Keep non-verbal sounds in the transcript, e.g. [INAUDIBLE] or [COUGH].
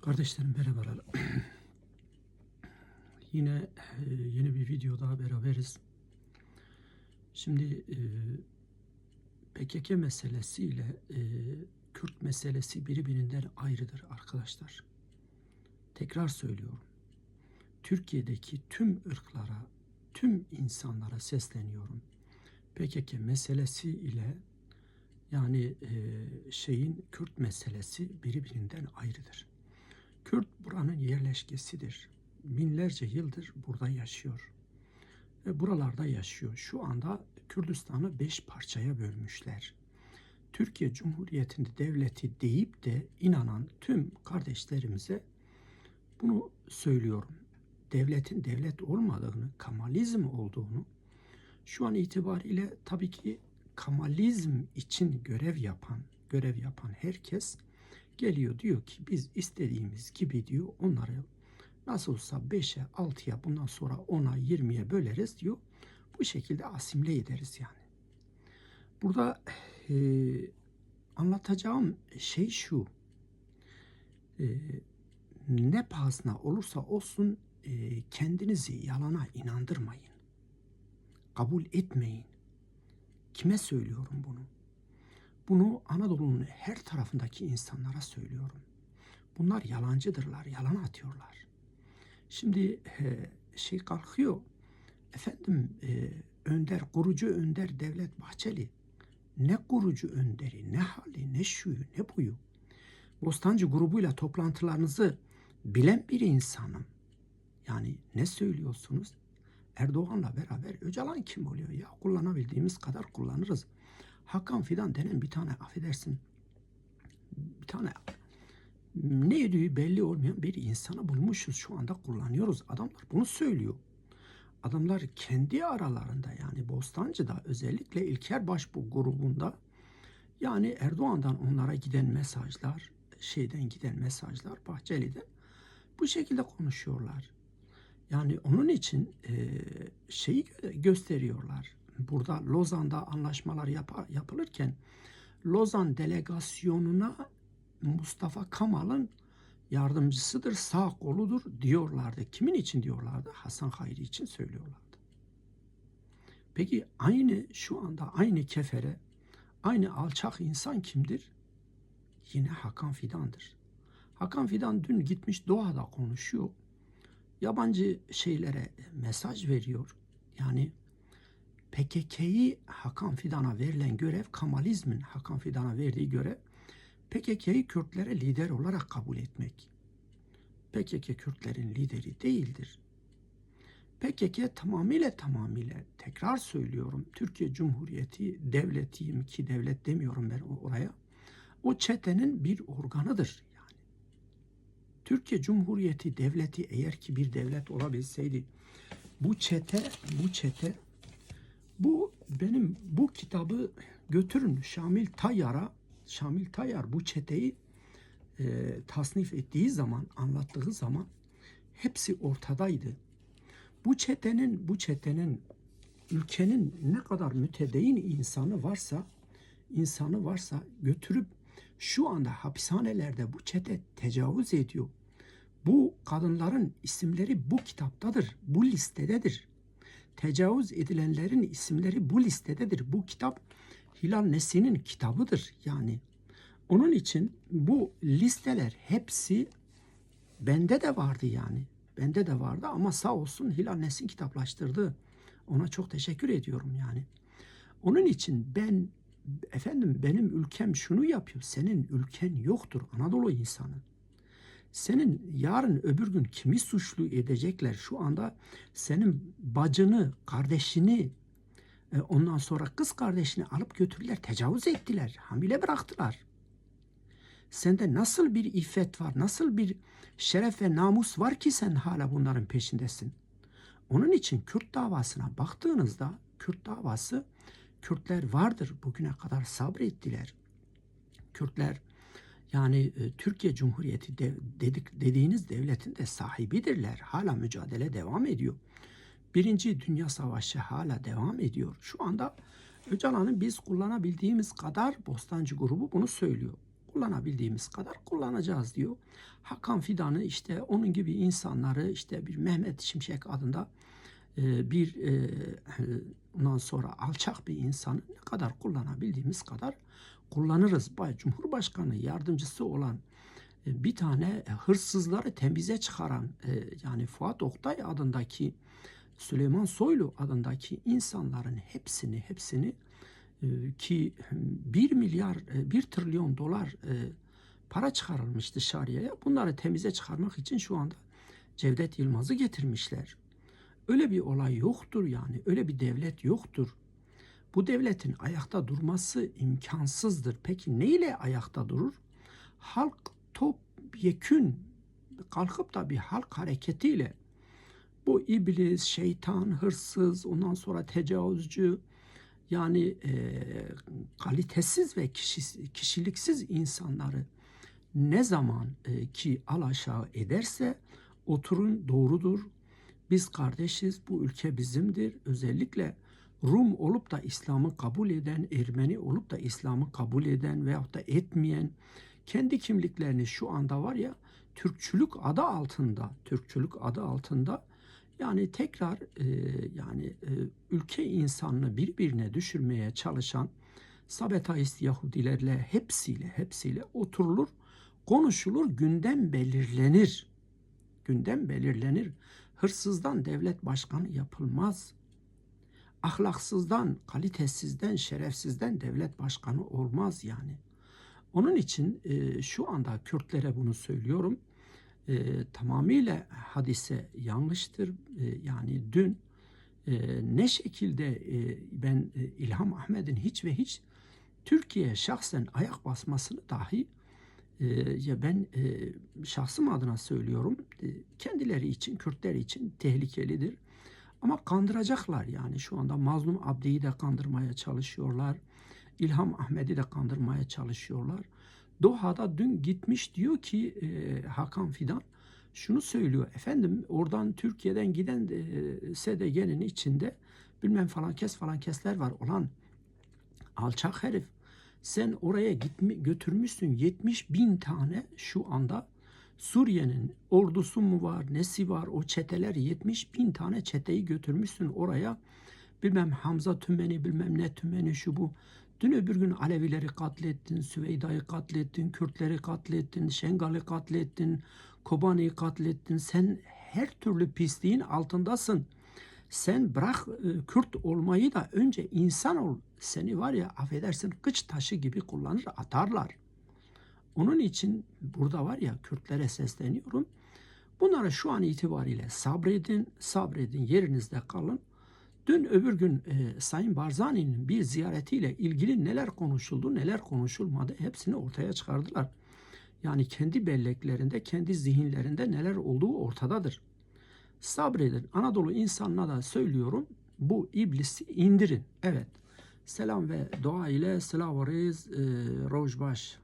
Kardeşlerim merhabalar. [CLEARS THROAT] Yine e, yeni bir video daha beraberiz. Şimdi e, PKK meselesi ile e, Kürt meselesi birbirinden ayrıdır arkadaşlar. Tekrar söylüyorum. Türkiye'deki tüm ırklara, tüm insanlara sesleniyorum. PKK meselesi ile yani e, şeyin Kürt meselesi birbirinden ayrıdır. Buranın yerleşkesidir. Binlerce yıldır burada yaşıyor. Ve buralarda yaşıyor. Şu anda Kürdistan'ı beş parçaya bölmüşler. Türkiye Cumhuriyeti'nde devleti deyip de inanan tüm kardeşlerimize bunu söylüyorum. Devletin devlet olmadığını, Kamalizm olduğunu şu an itibariyle tabii ki Kamalizm için görev yapan, görev yapan herkes geliyor diyor ki biz istediğimiz gibi diyor onları nasıl olsa 5'e 6'ya bundan sonra 10'a 20'ye böleriz diyor. Bu şekilde asimle ederiz yani. Burada e, anlatacağım şey şu. E, ne pahasına olursa olsun e, kendinizi yalana inandırmayın. Kabul etmeyin. Kime söylüyorum bunu? Bunu Anadolu'nun her tarafındaki insanlara söylüyorum. Bunlar yalancıdırlar, yalan atıyorlar. Şimdi e, şey kalkıyor, efendim e, önder, kurucu önder Devlet Bahçeli. Ne kurucu önderi, ne hali, ne şuyu, ne buyu. Bostancı grubuyla toplantılarınızı bilen bir insanım. Yani ne söylüyorsunuz? Erdoğan'la beraber Öcalan kim oluyor ya? Kullanabildiğimiz kadar kullanırız. Hakan Fidan denen bir tane affedersin bir tane ne yediği belli olmayan bir insanı bulmuşuz şu anda kullanıyoruz. Adamlar bunu söylüyor. Adamlar kendi aralarında yani Bostancı'da özellikle İlker Başbuğ grubunda yani Erdoğan'dan onlara giden mesajlar, şeyden giden mesajlar Bahçeli'den bu şekilde konuşuyorlar. Yani onun için e, şeyi gösteriyorlar burada Lozan'da anlaşmalar yap yapılırken Lozan delegasyonuna Mustafa Kamal'ın yardımcısıdır, sağ koludur diyorlardı. Kimin için diyorlardı? Hasan Hayri için söylüyorlardı. Peki aynı şu anda aynı kefere, aynı alçak insan kimdir? Yine Hakan Fidan'dır. Hakan Fidan dün gitmiş Doğa'da konuşuyor. Yabancı şeylere mesaj veriyor. Yani PKK'yı Hakan Fidan'a verilen görev, Kamalizmin Hakan Fidan'a verdiği görev, PKK'yı Kürtlere lider olarak kabul etmek. PKK Kürtlerin lideri değildir. PKK tamamıyla tamamıyla tekrar söylüyorum Türkiye Cumhuriyeti devletiyim ki devlet demiyorum ben oraya. O çetenin bir organıdır. Türkiye Cumhuriyeti devleti eğer ki bir devlet olabilseydi bu çete bu çete bu benim bu kitabı götürün Şamil Tayyar'a. Şamil Tayyar bu çeteyi e, tasnif ettiği zaman, anlattığı zaman hepsi ortadaydı. Bu çetenin, bu çetenin ülkenin ne kadar mütedeyin insanı varsa, insanı varsa götürüp şu anda hapishanelerde bu çete tecavüz ediyor. Bu kadınların isimleri bu kitaptadır, bu listededir tecavüz edilenlerin isimleri bu listededir. Bu kitap Hilal Nesin'in kitabıdır yani. Onun için bu listeler hepsi bende de vardı yani. Bende de vardı ama sağ olsun Hilal Nesin kitaplaştırdı. Ona çok teşekkür ediyorum yani. Onun için ben efendim benim ülkem şunu yapıyor. Senin ülken yoktur Anadolu insanı. Senin yarın öbür gün kimi suçlu edecekler? Şu anda senin bacını, kardeşini, e, ondan sonra kız kardeşini alıp götürdüler, tecavüz ettiler, hamile bıraktılar. Sende nasıl bir iffet var, nasıl bir şeref ve namus var ki sen hala bunların peşindesin? Onun için Kürt davasına baktığınızda Kürt davası Kürtler vardır. Bugüne kadar sabrettiler. Kürtler yani e, Türkiye Cumhuriyeti de, dedik, dediğiniz devletin de sahibidirler. Hala mücadele devam ediyor. Birinci Dünya Savaşı hala devam ediyor. Şu anda Öcalan'ın biz kullanabildiğimiz kadar Bostancı grubu bunu söylüyor. kullanabildiğimiz kadar kullanacağız diyor. Hakan Fidan'ı işte onun gibi insanları işte bir Mehmet Şimşek adında e, bir e, ondan sonra alçak bir insanı ne kadar kullanabildiğimiz kadar kullanırız. Bay Cumhurbaşkanı yardımcısı olan e, bir tane hırsızları temize çıkaran e, yani Fuat Oktay adındaki Süleyman Soylu adındaki insanların hepsini hepsini e, ki 1 milyar e, 1 trilyon dolar e, para çıkarılmış dışarıya. Bunları temize çıkarmak için şu anda Cevdet Yılmaz'ı getirmişler. Öyle bir olay yoktur yani. Öyle bir devlet yoktur. Bu devletin ayakta durması imkansızdır. Peki neyle ayakta durur? Halk top yekün kalkıp da bir halk hareketiyle bu iblis, şeytan, hırsız, ondan sonra tecavüzcü yani e, kalitesiz ve kişi, kişiliksiz insanları ne zaman e, ki alaşağı ederse oturun doğrudur. Biz kardeşiz, bu ülke bizimdir. Özellikle Rum olup da İslam'ı kabul eden, Ermeni olup da İslam'ı kabul eden veyahut da etmeyen kendi kimliklerini şu anda var ya Türkçülük adı altında, Türkçülük adı altında yani tekrar e, yani e, ülke insanını birbirine düşürmeye çalışan Sabetaist Yahudilerle hepsiyle hepsiyle oturulur, konuşulur, gündem belirlenir. Gündem belirlenir. Hırsızdan devlet başkanı yapılmaz. Ahlaksızdan, kalitesizden, şerefsizden devlet başkanı olmaz yani. Onun için e, şu anda Kürtlere bunu söylüyorum. E, tamamıyla hadise yanlıştır. E, yani dün e, ne şekilde e, ben e, İlham Ahmet'in hiç ve hiç Türkiye'ye şahsen ayak basmasını dahi e, ya ben e, şahsım adına söylüyorum e, kendileri için Kürtler için tehlikelidir. Ama kandıracaklar yani şu anda Mazlum Abdi'yi de kandırmaya çalışıyorlar. İlham Ahmet'i de kandırmaya çalışıyorlar. Doha'da dün gitmiş diyor ki e, Hakan Fidan şunu söylüyor. Efendim oradan Türkiye'den giden e, SDG'nin içinde bilmem falan kes falan kesler var olan alçak herif. Sen oraya gitmi, götürmüşsün 70 bin tane şu anda Suriye'nin ordusu mu var, nesi var o çeteler 70 bin tane çeteyi götürmüşsün oraya. Bilmem Hamza tümeni bilmem ne tümeni şu bu. Dün öbür gün Alevileri katlettin, Süveyda'yı katlettin, Kürtleri katlettin, Şengal'i katlettin, Kobani'yi katlettin. Sen her türlü pisliğin altındasın. Sen bırak e, Kürt olmayı da önce insan ol. Seni var ya affedersin kıç taşı gibi kullanır atarlar. Onun için burada var ya Kürtlere sesleniyorum. Bunlara şu an itibariyle sabredin, sabredin, yerinizde kalın. Dün öbür gün e, Sayın Barzani'nin bir ziyaretiyle ilgili neler konuşuldu, neler konuşulmadı hepsini ortaya çıkardılar. Yani kendi belleklerinde, kendi zihinlerinde neler olduğu ortadadır. Sabredin. Anadolu insanına da söylüyorum bu iblisi indirin. Evet. Selam ve dua ile selavarız e, Rojbaş.